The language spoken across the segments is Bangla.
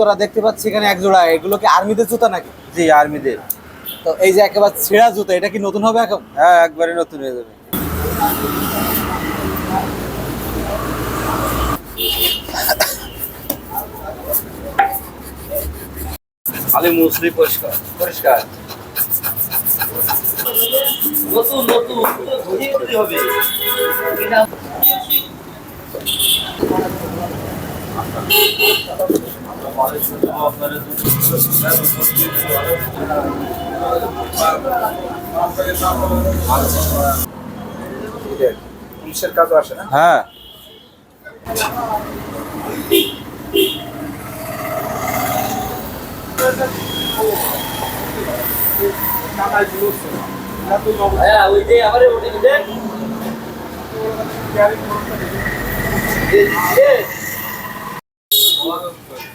জুতোটা দেখতে পাচ্ছি এখানে এক জোড়া এগুলো কি আর্মিদের জুতা নাকি? জি আর্মিদের। তো এই যে একেবারে ছেঁড়া জুতো এটা কি নতুন হবে এখন? হ্যাঁ একবারে নতুন হয়ে যাবে। আমি মুসলি পরিষ্কার। পরিষ্কার। নতুন নতুন ধরিয়ে দিতে হবে। পুলিশের কাজও আসে না হ্যাঁ হ্যাঁ ওই যে আমারে ওটা দেন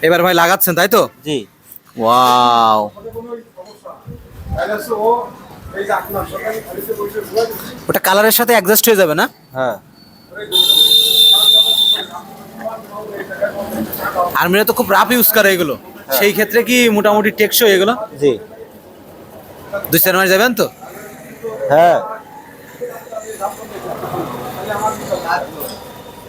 এবার ভাই লাগাচ্ছেন তাই তো? জি। ওয়াও। ওটা কালারের সাথে অ্যাডজাস্ট হয়ে যাবে না? হ্যাঁ। আর্মিরা তো খুব রাফ ইউজ করে এগুলো। সেই ক্ষেত্রে কি মোটামুটি টেকসই এগুলো? জি। দুই চার মাস যাবেন তো? হ্যাঁ।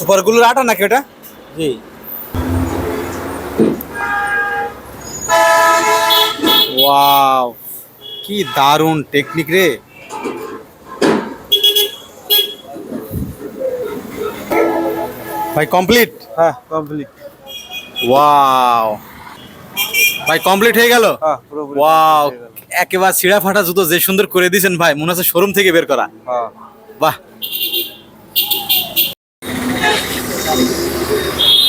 সুপারগুলোর আটা নাকি ওটা? জি। ওয়াও কি দারুণ টেকনিক রে। ভাই কমপ্লিট হ্যাঁ কমপ্লিট ওয়াও। ভাই কমপ্লিট হয়ে গেল? হ্যাঁ ওয়াও। একেবারে ছিঁড়া ফাটা জুতো যে সুন্দর করে দিয়েছেন ভাই মনে হচ্ছে শোরুম থেকে বের করা। হ্যাঁ। বাহ। Thank you.